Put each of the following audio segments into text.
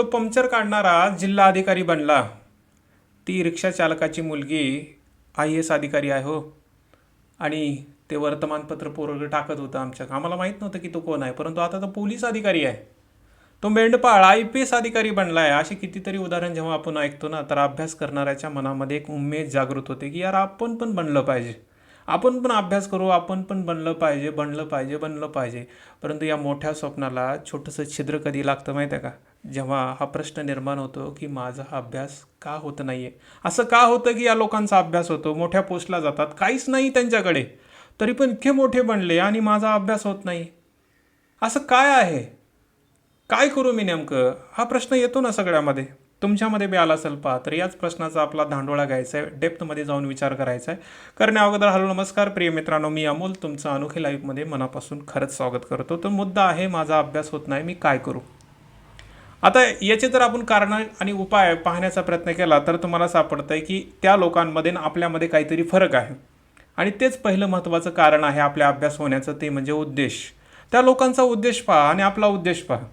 तो पंक्चर काढणारा जिल्हा अधिकारी बनला. ती रिक्षा चालकाची मुलगी आय एस अधिकारी आहे हो. आणि ते वर्तमानपत्र पोरग टाकत होतं आमच्या. आम्हाला माहीत नव्हतं की तो कोण आहे परंतु आता तो पोलीस अधिकारी आहे. तो मेंढपाळ आय पी एस अधिकारी बनला आहे. असे कितीतरी उदाहरण जेव्हा आपण ऐकतो ना तर अभ्यास करणाऱ्याच्या मनामध्ये एक उमेद जागृत होते की यार आपण पण बनलं पाहिजे. आपण पण अभ्यास करू आपण पण बनलं पाहिजे बनलं पाहिजे बनलं पाहिजे. परंतु या मोठ्या स्वप्नाला छोटंसं छिद्र कधी लागतं माहीत आहे का? जेव्हा हा प्रश्न निर्माण होतो की माझा हा अभ्यास का होत नाही आहे असं का होतं की या लोकांचा अभ्यास होतो? मोठ्या पोस्टला जातात. काहीच नाही त्यांच्याकडे. तरी पण इतके मोठे बनले आणि माझा अभ्यास होत नाही. असं काय आहे? काय करू मी नेमकं? हा प्रश्न येतो ना सगळ्यामध्ये. तुमच्यामध्ये बी आला असेल पहा तर याच प्रश्नाचा आपला धांडोळा घ्यायचा आहे. डेप्थमध्ये जाऊन विचार करायचा आहे. करण्या अगोदर हॅलो नमस्कार. प्रिय मित्रांनो मी अमोल. तुमचं अनोखी लाईफमध्ये मनापासून खरंच स्वागत करतो. तर मुद्दा आहे माझा अभ्यास होत नाही मी काय करू? आता याचे जर आपण कारण आणि उपाय पाहण्याचा प्रयत्न केला तर तुम्हाला सापडतं आहे की त्या लोकांमध्ये आणि आपल्यामध्ये काहीतरी फरक आहे. आणि तेच पहिलं महत्त्वाचं कारण आहे आपल्या अभ्यास होण्याचं ते म्हणजे उद्देश. त्या लोकांचा उद्देश पहा आणि आपला उद्देश पहा.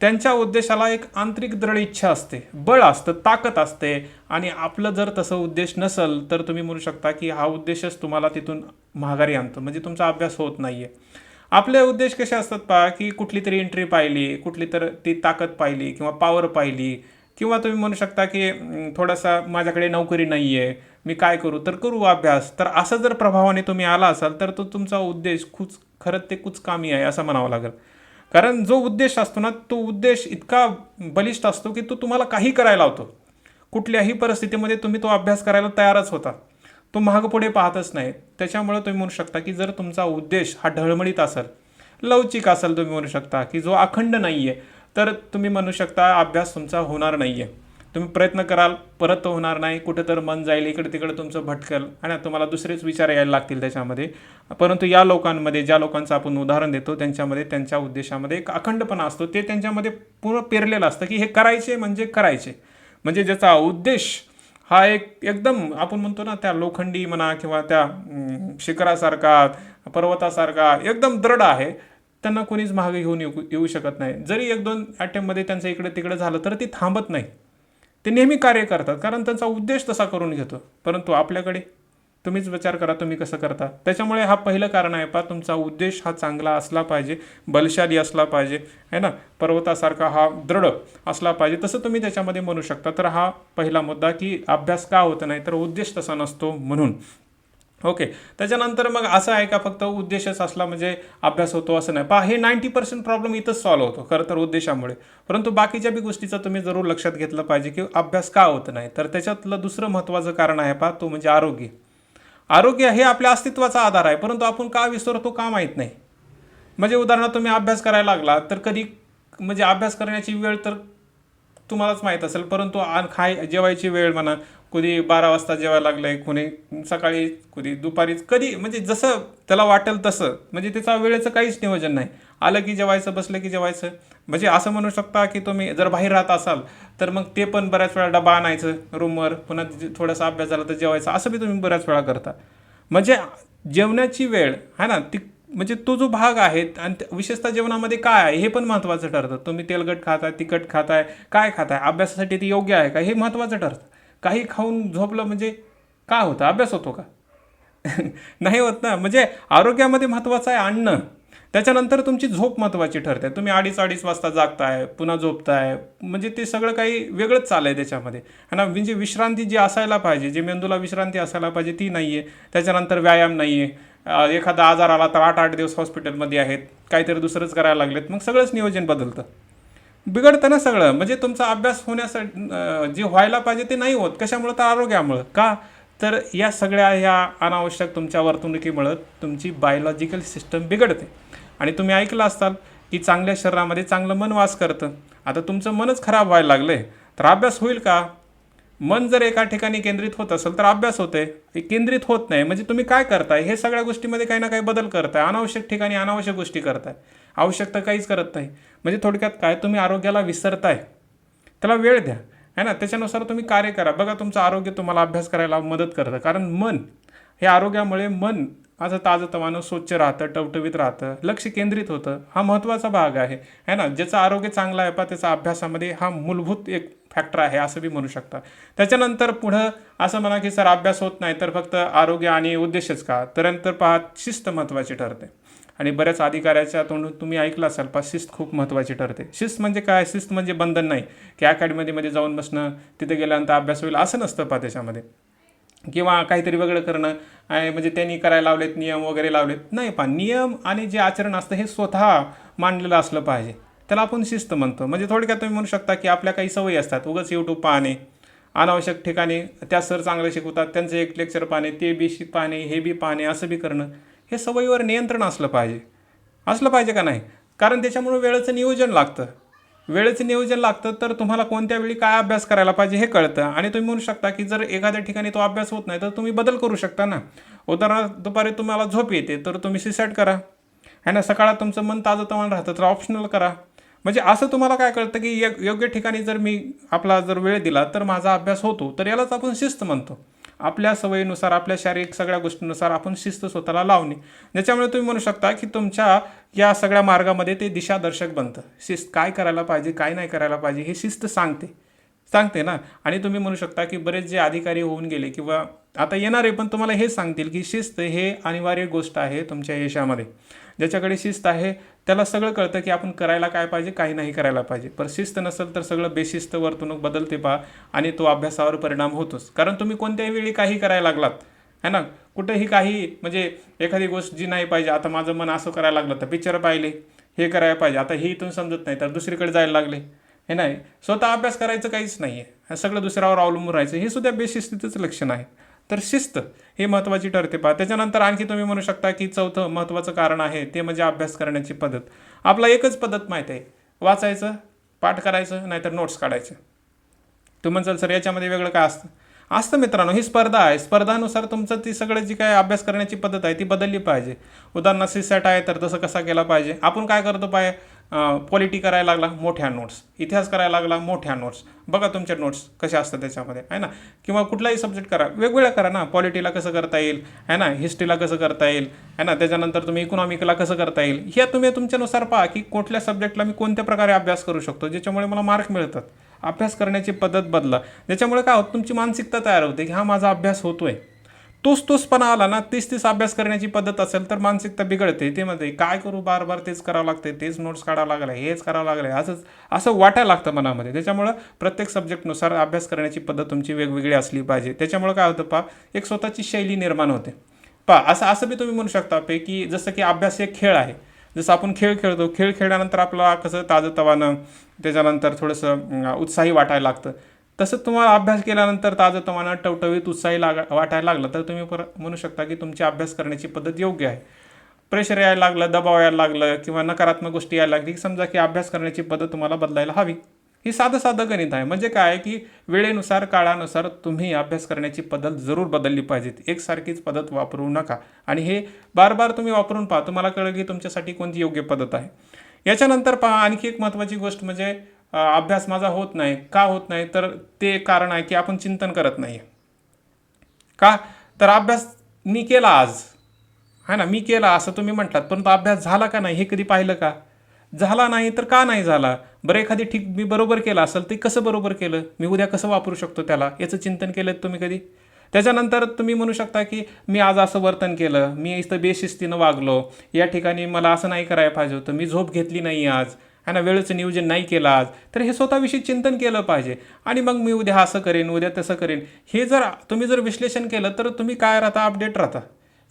त्यांच्या उद्देशाला एक आंतरिक दृढ इच्छा असते बळ असतं ताकद असते. आणि आपलं जर तसं उद्देश नसेल तर तुम्ही म्हणू शकता की हा उद्देशच तुम्हाला तिथून माघारी आणतो. म्हणजे तुमचा अभ्यास होत नाही आहे आपले उद्देश कसे असतात पहा की कुठली तरी एंट्री पाहिली कुठली तर ती ताकद पाहिली किंवा पॉवर पाहिली किंवा तुम्ही म्हणू शकता की थोडासा माझ्याकडे नोकरी नाही आहे मी काय करू तर करू अभ्यास. तर असं जर प्रभावाने तुम्ही आला असाल तर तो तुमचा उद्देश खूच खरंच ते कुचकामी आहे असं म्हणावं लागेल. कारण जो उद्देश असतो ना तो उद्देश इतका बलिष्ठ असतो की तो तुम्हाला काही करायला लावतो. कुठल्याही परिस्थितीमध्ये तुम्ही तो अभ्यास करायला तयारच होता. तो महाग पुढे पाहतच नाही. त्याच्यामुळे तुम्ही म्हणू शकता की जर तुमचा उद्देश हा ढळमळीत असेल लवचिक असेल तुम्ही म्हणू शकता की जो अखंड नाही आहे तर तुम्ही म्हणू शकता अभ्यास तुमचा होणार नाही आहे तुम्ही प्रयत्न कराल परत तो होणार नाही कुठं तर मन जाईल इकडे तिकडे तुमचं भटकल आणि तुम्हाला दुसरेच विचार यायला लागतील त्याच्यामध्ये. परंतु या लोकांमध्ये ज्या लोकांचं आपण उदाहरण देतो त्यांच्यामध्ये त्यांच्या उद्देशामध्ये एक अखंडपणा असतो. ते त्यांच्यामध्ये पूर्ण पेरलेलं असतं की हे करायचे म्हणजे करायचे. म्हणजे ज्याचा उद्देश हा एक एकदम आपण म्हणतो ना त्या लोखंडी म्हणा किंवा त्या शिखरासारखा पर्वतासारखा एकदम दृढ आहे. त्यांना कोणीच महाग घेऊन येऊ येऊ शकत नाही. जरी एक दोन अटेम्पमध्ये त्यांचं इकडे तिकडे झालं तर ती थांबत नाही. ते नेहमी कार्य करतात कारण त्यांचा उद्देश तसा करून घेतो. परंतु आपल्याकडे तुम्हीच विचार करा तुम्ही कसं करता. त्याच्यामुळे हा पहिलं कारण आहे पा तुमचा उद्देश हा चांगला असला पाहिजे बलशाली असला पाहिजे है ना? पर्वतासारखा हा दृढ असला पाहिजे तसं तुम्ही त्याच्यामध्ये म्हणू शकता. तर हा पहिला मुद्दा की अभ्यास का होत नाही तर उद्देश तसा नसतो म्हणून. ओके. त्याच्यानंतर मग असं आहे का फक्त उद्देशच असला म्हणजे अभ्यास होतो असं नाही? पहा हे नाईंटी पर्सेंट प्रॉब्लेम इथंच सॉल्व्ह होतो खरं तर उद्देशामुळे. परंतु बाकीच्या बी गोष्टीचं तुम्ही जरूर लक्षात घेतलं पाहिजे की अभ्यास का होत नाही? तर त्याच्यातलं दुसरं महत्त्वाचं कारण आहे पहा तो म्हणजे आरोग्य. आरोग्य हे आपल्या अस्तित्वाचा आधार आहे परंतु आपण का विसरतो का माहीत नाही. म्हणजे उदाहरणार्थ तुम्ही अभ्यास करायला लागला तर कधी म्हणजे अभ्यास करण्याची वेळ तर तुम्हालाच माहीत असेल परंतु आण खाय जेवायची वेळ म्हणा कुणी बारा वाजता जेवायला लागलंय कुणी सकाळी कधी दुपारीच कधी म्हणजे जसं त्याला वाटेल तसं. म्हणजे त्याचा वेळेचं काहीच नियोजन नाही. आलं की जेवायचं बसलं की जेवायचं. म्हणजे असं म्हणू शकता की तुम्ही जर बाहेर राहत असाल तर मग ते पण बऱ्याच वेळा डबा आणायचं रूमवर पुन्हा थोडासा अभ्यास झाला तर जेवायचं. असं बी तुम्ही बऱ्याच वेळा करता. म्हणजे जेवणाची वेळ आहे ना ती म्हणजे तो जो भाग आहे आणि विशेषतः जेवणामध्ये काय आहे हे पण महत्त्वाचं ठरतं. तुम्ही तेलकट खाताय तिखट खाताय काय खाताय अभ्यासासाठी ते योग्य आहे का हे महत्त्वाचं ठरतं. काही खाऊन झोपलं म्हणजे काय होतं? अभ्यास होतो का? नाही होत ना. म्हणजे आरोग्यामध्ये महत्त्वाचं आहे अन्न त्याच्यानंतर तुमची झोप महत्त्वाची ठरते. तुम्ही अडीच अडीच वाजता जागताय पुन्हा झोपताय. म्हणजे ते सगळं काही वेगळंच चाललं आहे त्याच्यामध्ये. है ना? म्हणजे विश्रांती जी असायला पाहिजे जे मेंदूला विश्रांती असायला पाहिजे ती नाही आहे त्याच्यानंतर व्यायाम नाही आहे एखादा आजार आला तर आठ आठ दिवस हॉस्पिटलमध्ये आहेत. काहीतरी दुसरंच करायला लागलेत. मग सगळंच नियोजन बदलतं. बिघडतं ना सगळं. म्हणजे तुमचा अभ्यास होण्यासाठी जे व्हायला पाहिजे ते नाही होत. कशामुळं? तर आरोग्यामुळं. का? तर या सगळ्या ह्या अनावश्यक तुमच्या वर्तणुकीमुळं तुमची बायोलॉजिकल सिस्टम बिघडते. आणि तुम्ही ऐकलं असाल की चांगल्या शरीरामध्ये चांगलं मन वास करतं. आता तुमचं मनच खराब व्हायला लागलं तर अभ्यास होईल का? मन जर एका ठिकाणी केंद्रित होत असेल तर अभ्यास होते ते केंद्रित होत नाही. म्हणजे तुम्ही काय करताय? हे सगळ्या गोष्टीमध्ये काही ना काही बदल करताय. अनावश्यक ठिकाणी अनावश्यक गोष्टी करताय. आवश्यकता काहीच करत नाही. म्हणजे थोडक्यात काय? तुम्ही आरोग्याला विसरताय. त्याला वेळ द्या. है ना? त्याच्यानुसार तुम्ही कार्य करा. बघा तुमचं आरोग्य तुम्हाला अभ्यास करायला मदत करतं. कारण मन हे आरोग्यामुळे मन असं ताजंतवानं स्वच्छ राहतं टवटवीत राहतं. लक्ष केंद्रित होतं. हा महत्त्वाचा भाग आहे. है ना? ज्याचं आरोग्य चांगलं आहे पा त्याचा अभ्यासामध्ये हा मूलभूत एक फॅक्टर आहे असं बी म्हणू शकता. त्याच्यानंतर पुढं असं म्हणा की सर अभ्यास होत नाही तर फक्त आरोग्य आणि उद्देशच का? तर नंतर पहा शिस्त महत्त्वाची ठरते. आणि बऱ्याच अधिकाऱ्याच्या तोंडून तुम्ही ऐकलं असाल पा शिस्त खूप महत्त्वाची ठरते. शिस्त म्हणजे काय? शिस्त म्हणजे बंधन नाही. की अकॅडमीमध्ये जाऊन बसणं तिथे गेल्यानंतर अभ्यास होईल असं नसतं पा त्याच्यामध्ये. किंवा काहीतरी वेगळं करणं म्हणजे त्यांनी करायला लावलेत नियम वगैरे लावलेत. नाही पा नियम आणि जे आचरण असतं हे स्वतः मांडलेलं असलं पाहिजे. त्याला आपण शिस्त म्हणतो. म्हणजे थोडक्यात तुम्ही म्हणू शकता की आपल्या काही सवयी असतात. उगाच यूट्यूब पाहणे अनावश्यक ठिकाणी त्या सर चांगले शिकवतात त्यांचं एक लेक्चर पाहणे ते बी शिक पाहणे हे बी पाहणे असं बी करणं. हे सवयीवर नियंत्रण असलं पाहिजे. असलं पाहिजे का नाही? कारण त्याच्यामुळे वेळेचं नियोजन लागतं. वेळेचं नियोजन लागतं तर तुम्हाला कोणत्या वेळी काय अभ्यास करायला पाहिजे हे कळतं. आणि तुम्ही म्हणू शकता की जर एखाद्या ठिकाणी तो अभ्यास होत नाही तर तुम्ही बदल करू शकता ना. उदाहरणार्थ दुपारी तुम्हाला झोप येते तर तुम्ही सिसेट करा. है ना? सकाळात तुमचं मन ताजं तवान राहतं तर ऑप्शनल करा. म्हणजे असं तुम्हाला काय कळतं की य योग्य ठिकाणी जर मी आपला जर वेळ दिला तर माझा अभ्यास होतो तर यालाच आपण शिस्त म्हणतो. आपल्या सवयीनुसार आपल्या शारीरिक सगळ्या गोष्टीनुसार आपण शिस्त स्वतःला लावणे. ज्याच्यामुळे तुम्ही म्हणू शकता की तुमच्या या सगळ्या मार्गामध्ये ते दिशादर्शक बनतं. शिस्त काय करायला पाहिजे काय नाही करायला पाहिजे हे शिस्त सांगते. सांगते ना? आणि तुम्ही म्हणू शकता की बरेच जे अधिकारी होऊन गेले किंवा आता येणारे पण तुम्हाला हे सांगतील की शिस्त हे अनिवार्य गोष्ट आहे तुमच्या यशामध्ये. ज्याच्याकडे शिस्त आहे त्याला सगळं कळतं की आपण करायला काय पाहिजे काही नाही करायला पाहिजे. पण शिस्त नसेल तर सगळं बेशिस्त वर्तणूक बदलते पहा आणि तो अभ्यासावर परिणाम होतोच. कारण तुम्ही कोणत्याही वेळी काही करायला लागलात है ना? कुठेही काही म्हणजे एखादी गोष्ट जी नाही पाहिजे आता माझं मन असं करायला लागलं तर पिक्चर पाहिले हे करायला पाहिजे आता हे इथून समजत नाही तर दुसरीकडे जायला लागले हे नाही? स्वतः अभ्यास करायचं काहीच नाही आहे सगळं दुसऱ्यावर अवलंबून राहायचं हे सुद्धा बेशिस्तीचंच लक्षण आहे. तर शिस्त ही महत्त्वाची ठरते. पहा त्याच्यानंतर आणखी तुम्ही म्हणू शकता की चौथं महत्त्वाचं कारण आहे ते म्हणजे अभ्यास करण्याची पद्धत. आपला एकच पद्धत माहीत आहे. वाचायचं पाठ करायचं नाहीतर नोट्स काढायचे. तू म्हणचाल सर याच्यामध्ये वेगळं काय असतं? असतं मित्रांनो ही स्पर्धा आहे. स्पर्धानुसार तुमचं ती सगळं जी काय अभ्यास करण्याची पद्धत आहे ती बदलली पाहिजे. उदाहरणार्थ सीसॅट आहे तर तसं कसा केला पाहिजे? आपण काय करतो पाय? पॉलिटी करायला लागला मोठ्या नोट्स इतिहास करायला लागला मोठ्या नोट्स बघा तुमच्या नोट्स कशा असतात त्याच्यामध्ये आहे ना? किंवा कुठलाही सब्जेक्ट करा वेगवेगळ्या करा ना. पॉलिटीला कसं करता येईल आहे ना? हिस्ट्रीला कसं करता येईल आहे ना? त्याच्यानंतर तुम्ही इकॉनॉमिकला कसं करता येईल ह्या तुम्ही तुमच्यानुसार पहा की कुठल्या सब्जेक्टला मी कोणत्या प्रकारे अभ्यास करू शकतो ज्याच्यामुळे मला मार्क मिळतात. अभ्यास करण्याची पद्धत बदला. ज्याच्यामुळे काय होतं तुमची मानसिकता तयार होते की हा माझा अभ्यास होतो आहे तोच तोचपणा आला ना तीस तीस अभ्यास करण्याची पद्धत असेल तर मानसिकता बिघडते. ते मध्ये काय करू? बार बार तेच करावं लागते तेच नोट्स काढावं लागलं हेच करावं लागलं. असंच असं वाटायला लागतं मनामध्ये. त्याच्यामुळं प्रत्येक सब्जेक्टनुसार अभ्यास करण्याची पद्धत तुमची वेगवेगळी असली पाहिजे. त्याच्यामुळं काय होतं पा एक स्वतःची शैली निर्माण होते. पा असं असं बी तुम्ही म्हणू शकता पे की जसं की अभ्यास एक खेळ आहे. जसं आपण खेळ खेळतो खेळ खेळल्यानंतर आपल्याला कसं ताजंतवानं त्याच्यानंतर थोडंसं उत्साही वाटायला लागतं. तसंच तुम्हाला अभ्यास केल्यानंतर ताजं तुम्हाला टवटवीत उत्साही लाग वाटायला लागलं. तर तुम्ही पर म्हणू शकता की तुमची अभ्यास करण्याची पद्धत योग्य आहे. प्रेशर यायला लागलं दबाव यायला लागलं किंवा नकारात्मक गोष्टी यायला लागली समजा की अभ्यास करण्याची पद्धत तुम्हाला बदलायला हवी. ही साधं साधं गणित आहे. म्हणजे काय की वेळेनुसार काळानुसार तुम्ही अभ्यास करण्याची पद्धत जरूर बदलली पाहिजेत. एकसारखीच पद्धत वापरू नका. आणि हे बार बार तुम्ही वापरून पहा. तुम्हाला कळेल की तुमच्यासाठी कोणती योग्य पद्धत आहे. याच्यानंतर पहा आणखी एक महत्त्वाची गोष्ट म्हणजे अभ्यास माझा होत नाही का होत नाही तर ते कारण आहे की आपण चिंतन करत नाही का? तर अभ्यास मी केला आज. है ना? मी केला असं तुम्ही म्हटलात परंतु अभ्यास झाला का नाही हे कधी पाहिलं का? झाला नाही तर का नाही झाला? बरं एखादी ठीक मी बरोबर केलं असेल ते कसं बरोबर केलं? मी उद्या कसं वापरू शकतो त्याला? याचं चिंतन केलं तुम्ही कधी? त्याच्यानंतर तुम्ही म्हणू शकता की मी आज असं वर्तन केलं मी इथं बेशिस्तीनं वागलो. या ठिकाणी मला असं नाही करायला पाहिजे होतं. मी झोप घेतली नाही आज. आणि ना वेळेचं नियोजन नाही केलं आज तर हे स्वतःविषयी चिंतन केलं पाहिजे. आणि मग मी उद्या असं करेन उद्या तसं करेन. हे जर तुम्ही जर विश्लेषण केलं तर तुम्ही काय राहता? अपडेट राहता.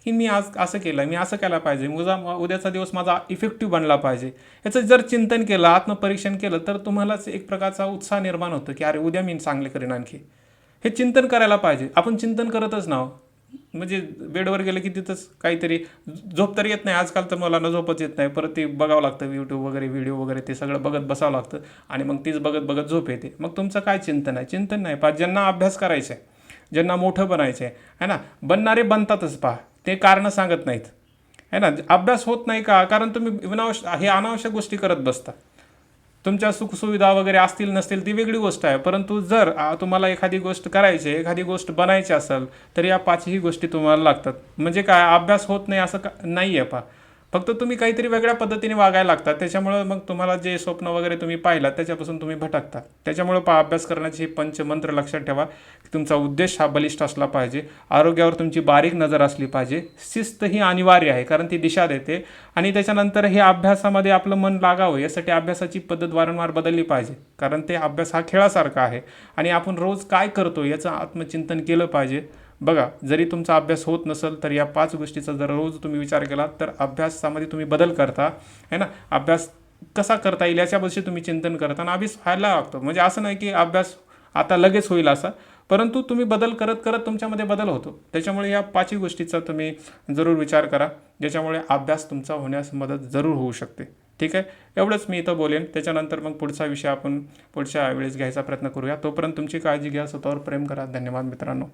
की मी आज असं केलं मी असं केलं पाहिजे. उद्या उद्याचा दिवस माझा इफेक्टिव्ह बनला पाहिजे. याचं जर चिंतन केलं आत्मपरीक्षण केलं तर तुम्हालाच एक प्रकारचा उत्साह निर्माण होतो की अरे उद्या मी चांगले करेन आणखी. हे चिंतन करायला पाहिजे. आपण चिंतन करतच नाव हो. म्हणजे बेडवर गेलं की तिथंच काहीतरी झोप तर येत नाही. आजकाल तर मला न झोपच येत नाही. परत ते बघावं लागतं यूट्यूब वगैरे व्हिडिओ वगैरे ते सगळं बघत बसावं लागतं. आणि मग तीच बघत बघत झोप येते. मग तुमचं काय चिंतन आहे? चिंतन नाही. पहा ज्यांना अभ्यास करायचं आहे ज्यांना मोठं बनायचं आहे है ना? बनणारे बनतातच पहा. ते कारणं सांगत नाहीत. है ना? अभ्यास होत नाही का? कारण तुम्ही विनावश्य हे अनावश्यक गोष्टी करत बसता. तुमच्या सुखसुविधा वगैरे असतील नसतील ती वेगळी गोष्ट आहे. परंतु जर तुम्हाला एखादी गोष्ट करायची आहे, एखादी गोष्ट बनायची असेल तर या पाचही गोष्टी तुम्हाला लागतात. म्हणजे काय अभ्यास होत नाही असं का नाही आहे पा. फक्त तुम्ही काहीतरी वेगळ्या पद्धतीने वागायला लागतात त्याच्यामुळं मग तुम्हाला जे स्वप्न वगैरे तुम्ही पाहिलात त्याच्यापासून तुम्ही भटकता. त्याच्यामुळं पा अभ्यास करण्याचे हे पंचमंत्र लक्षात ठेवा की तुमचा उद्देश हा बलिष्ठ असला पाहिजे. आरोग्यावर तुमची बारीक नजर असली पाहिजे. शिस्त ही अनिवार्य आहे कारण ती दिशा देते. आणि त्याच्यानंतर हे अभ्यासामध्ये आपलं मन लागावं यासाठी अभ्यासाची पद्धत वारंवार बदलली पाहिजे. कारण ते अभ्यास हा खेळासारखा आहे. आणि आपण रोज काय करतो याचं आत्मचिंतन केलं पाहिजे. बघा जरी तुमचा अभ्यास होत नसेल तर या पाच गोष्टीचा जर रोज तुम्ही विचार केला तर अभ्यासामध्ये तुम्ही बदल करता है ना? अभ्यास कसा करता येईल याच्याबद्दल तुम्ही चिंतन करता आणि अभ्यास व्हायला लागतो. म्हणजे असं नाही की अभ्यास आता लगेच होईल असा परंतु तुम्ही बदल करत करत तुमच्यामध्ये बदल होतो. त्याच्यामुळे या पाचही गोष्टीचा तुम्ही जरूर विचार करा ज्याच्यामुळे अभ्यास तुमचा होण्यास मदत जरूर होऊ शकते. ठीक आहे? एवढंच मी इथं बोलेन. त्याच्यानंतर मग पुढचा विषय आपण पुढच्या वेळेस घ्यायचा प्रयत्न करूया. तोपर्यंत तुमची काळजी घ्या स्वतःवर प्रेम करा. धन्यवाद मित्रांनो.